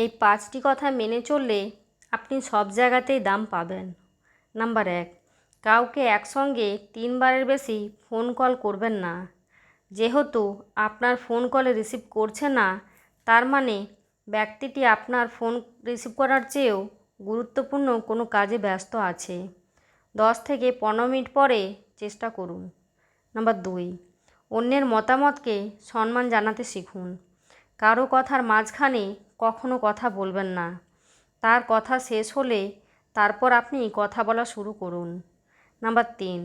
এই পাঁচটি কথা মেনে চললে আপনি সব জায়গাতেই দাম পাবেন। নাম্বার এক, কাউকে একসঙ্গে তিনবারের বেশি ফোন কল করবেন না। যেহেতু আপনার ফোন কলে রিসিভ করছে না, তার মানে ব্যক্তিটি আপনার ফোন রিসিভ করার চেয়েও গুরুত্বপূর্ণ কোনো কাজে ব্যস্ত আছে। দশ থেকে পনেরো মিনিট পরে চেষ্টা করুন। নাম্বার দুই, অন্যের মতামতকে সম্মান জানাতে শিখুন। কারও কথার মাঝখানে কখনো কথা বলবেন না। তার কথা শেষ হলে তারপর আপনি কথা বলা শুরু করুন। নাম্বার তিন,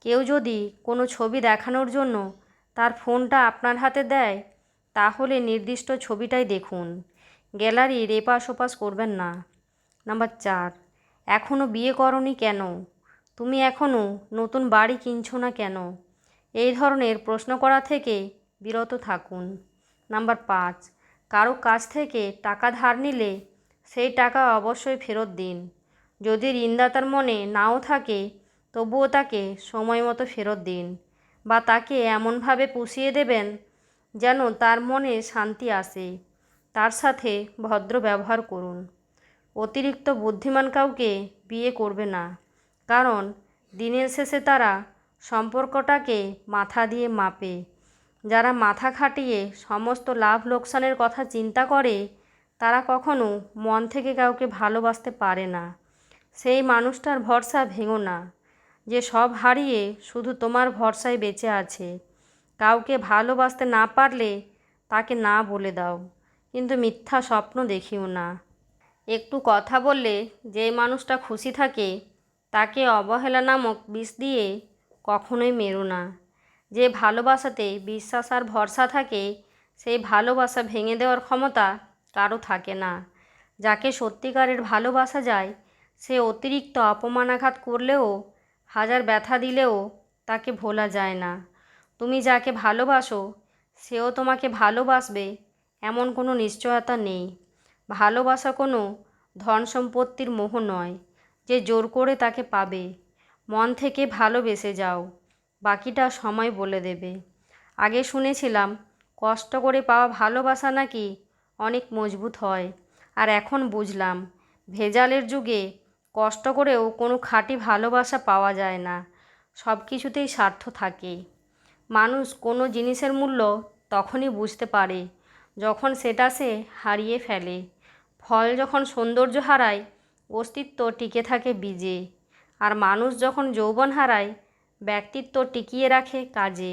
কেউ যদি কোনো ছবি দেখানোর জন্য তার ফোনটা আপনার হাতে দেয়, তাহলে নির্দিষ্ট ছবিটাই দেখুন। গ্যালারির এপাশ ওপাশ করবেন না। নাম্বার চার এখনও বিয়ে করনি কেন? তুমি এখনও নতুন বাড়ি কিনছো না কেন? এই ধরনের প্রশ্ন করা থেকে বিরত থাকুন। নাম্বার পাঁচ কারও কাছ থেকে টাকা ধার নিলে সেই টাকা অবশ্যই ফেরত দিন। যদি ঋণদাতার মনে নাও থাকে, তবুও তাকে সময় মতো ফেরত দিন বা তাকে এমনভাবে পুষিয়ে দেবেন যেন তার মনে শান্তি আসে। তার সাথে ভদ্র ব্যবহার করুন। অতিরিক্ত বুদ্ধিমান কাউকে বিয়ে করবে না, কারণ দিনের শেষে তারা সম্পর্কটাকে মাথা দিয়ে মাপে। যারা মাথা খাটিয়ে সমস্ত লাভ লোকসানের কথা চিন্তা করে, তারা কখনো মন থেকে কাউকে ভালোবাসতে পারে না। সেই মানুষটার ভরসা ভেঙো না। যে সব হারিয়ে শুধু তোমার ভরসায় বেঁচে আছে। কাউকে ভালোবাসতে না পারলে তাকে না বলে দাও। কিন্তু মিথ্যা স্বপ্ন দেখিও না। একটু কথা বললে যে মানুষটা খুশি থাকে, তাকে অবহেলা নামক বিষ দিয়ে কখনোই মেরো না। যে ভালোবাসাতে বিশ্বাস আর ভরসা থাকে, সেই ভালোবাসা ভেঙে দেওয়ার ক্ষমতা কারও থাকে না। যাকে সত্যিকারের ভালোবাসা যায়, সে অতিরিক্ত অপমানাঘাত করলেও, হাজার ব্যথা দিলেও তাকে ভোলা যায় না। তুমি যাকে ভালোবাসো, সেও তোমাকে ভালোবাসবে এমন কোনো নিশ্চয়তা নেই। ভালোবাসা কোনো ধন সম্পত্তির মোহ নয়, যে জোর করে তাকে পাবে। মন থেকে ভালোবেসে যাও। বাকিটা সময় বলে দেবে। আগে শুনেছিলাম, কষ্ট করে পাওয়া ভালোবাসা নাকি অনেক মজবুত হয়। আর এখন বুঝলাম, ভেজালের যুগে কষ্ট করেও কোনো খাঁটি ভালোবাসা পাওয়া যায় না। সব কিছুতেই স্বার্থ থাকে। মানুষ কোনো জিনিসের মূল্য তখনই বুঝতে পারে, যখন সেটা সে হারিয়ে ফেলে। ফল যখন সৌন্দর্য হারায়, অস্তিত্ব টিকে থাকে বীজে। আর মানুষ যখন যৌবন হারায় ব্যক্তিত্ব টিকিয়ে রাখে কাজে